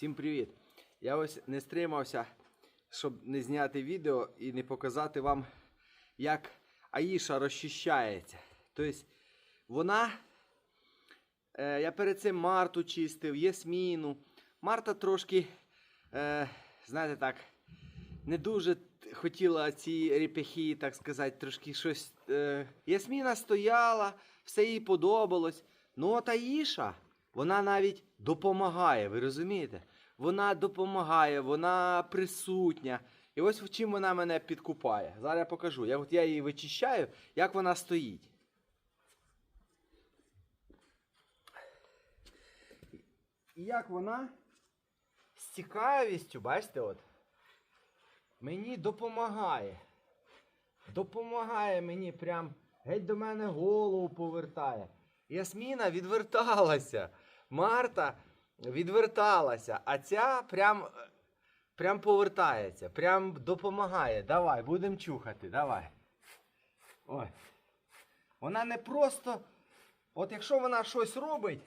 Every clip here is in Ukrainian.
Всім привіт! Я ось не стримався, щоб не зняти відео і не показати вам, як Аїша розчищається. Тобто вона. Е, я перед цим Марту чистив, Єсміну. Марта трошки, е, знаєте так, не дуже хотіла ці репехи, так сказати, трошки щось. Е, Ясміна стояла, все їй подобалось. Ну, от Аїша, вона навіть допомагає, ви розумієте? Вона допомагає, вона присутня. І ось в чим вона мене підкупає. Зараз я покажу. Я, от я її вичищаю, як вона стоїть. І як вона з цікавістю, бачите, от, мені допомагає. Допомагає мені прям геть до мене голову повертає. Ясміна відверталася. Марта відверталася, а ця прям, прям повертається, прям допомагає. Давай, будемо чухати, давай. Ой. Вона не просто. От якщо вона щось робить,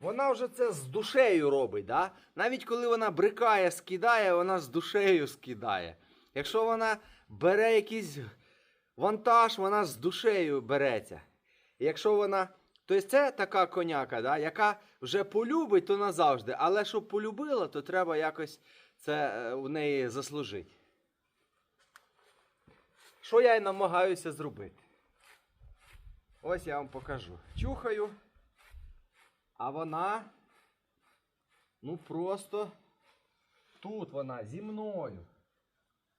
вона вже це з душею робить. Да? Навіть коли вона брикає, скидає, вона з душею скидає. Якщо вона бере якийсь вантаж, вона з душею береться. І якщо вона. Тобто це така коняка, да, яка вже полюбить, то назавжди. Але щоб полюбила, то треба якось це е, в неї заслужити. Що я й намагаюся зробити? Ось я вам покажу. Чухаю. А вона. Ну просто тут вона зі мною.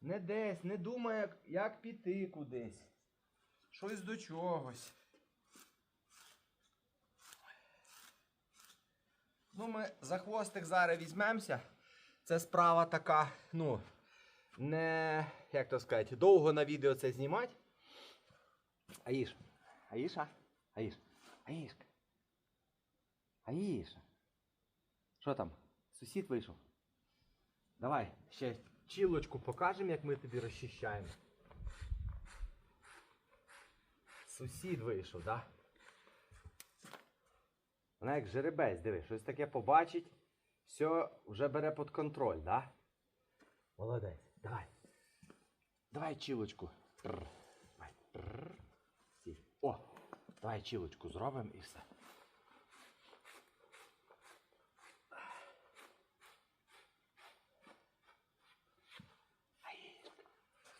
Не десь, не думає, як піти кудись. Щось до чогось. Ну, ми за хвостик зараз візьмемося. Це справа така, ну, не, як то сказати, довго на відео це знімати. Аїш. Аїша? Аїш. Аїшка. Аїша. Що там? Сусід вийшов? Давай, ще чілочку покажемо, як ми тобі розчищаємо. Сусід вийшов, так? Да? Вона як жеребець, диви, щось таке побачить, все вже бере під контроль, да? Молодець. Давай. Давай чілочку. Прр. Давай. Прр. О! Давай чілочку зробимо і все.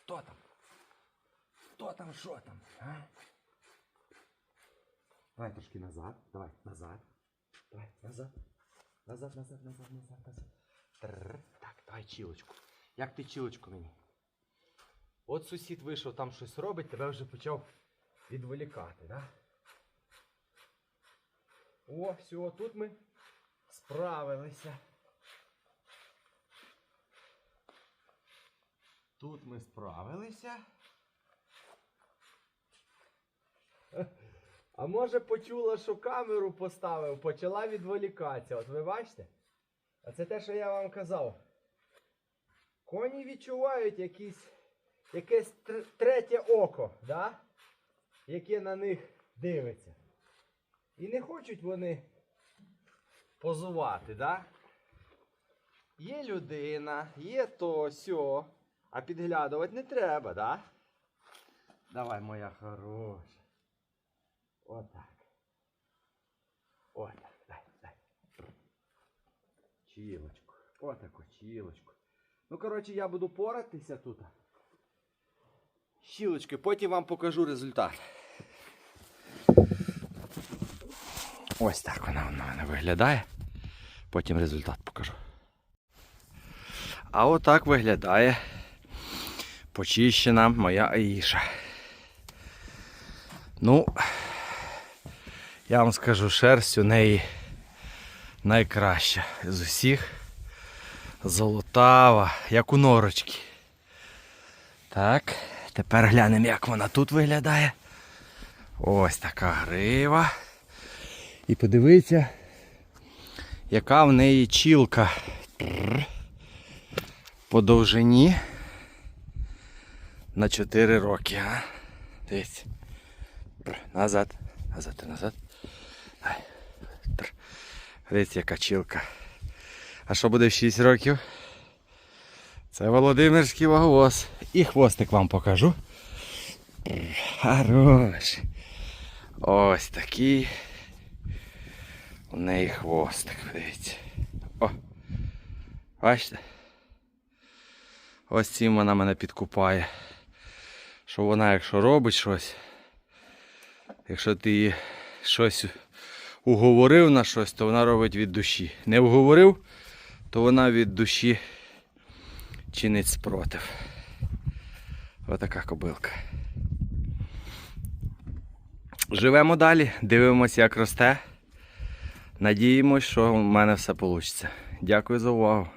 Хто там? Хто там, що там? А? Давай трошки назад. Давай, назад. Давай, назад. Назад, назад, назад, назад, назад. Тррр. Так, давай чілочку. Як ти чілочку мені? От сусід вийшов, там щось робить, тебе вже почав відволікати, да? О, все, тут ми справилися. Тут ми справилися. А може почула, що камеру поставив, почала відволікатися. От ви бачите? А це те, що я вам казав. Коні відчувають якісь, якесь тр- третє око, да? яке на них дивиться. І не хочуть вони позувати, да? Є людина, є то сьо, а підглядувати не треба, да? Давай, моя хороша. Отак. Отак. Дай, дай. Чілочку. Отаку чілочку. Ну, коротше, я буду поратися тут. Щілочки, потім вам покажу результат. Ось так вона в мене виглядає. Потім результат покажу. А отак виглядає почищена моя Аїша. Ну, я вам скажу, шерсть у неї найкраща з усіх. Золотава, як у норочки. Так, тепер глянемо, як вона тут виглядає. Ось така грива. І подивіться, яка в неї чілка. По довжині на 4 роки, а? Дивіться. Бр, Назад, назад, назад. Дивіться, яка чілка. А що буде в 6 років? Це Володимирський ваговоз. І хвостик вам покажу. Хорош. Ось такий. У неї хвостик, дивіться. О. Бачите? Ось цим вона мене підкупає. Що вона, якщо робить щось, якщо ти її щось уговорив на щось, то вона робить від душі. Не уговорив, то вона від душі чинить спротив. Отака кобилка. Живемо далі, дивимося, як росте. Надіємось, що в мене все вийде. Дякую за увагу.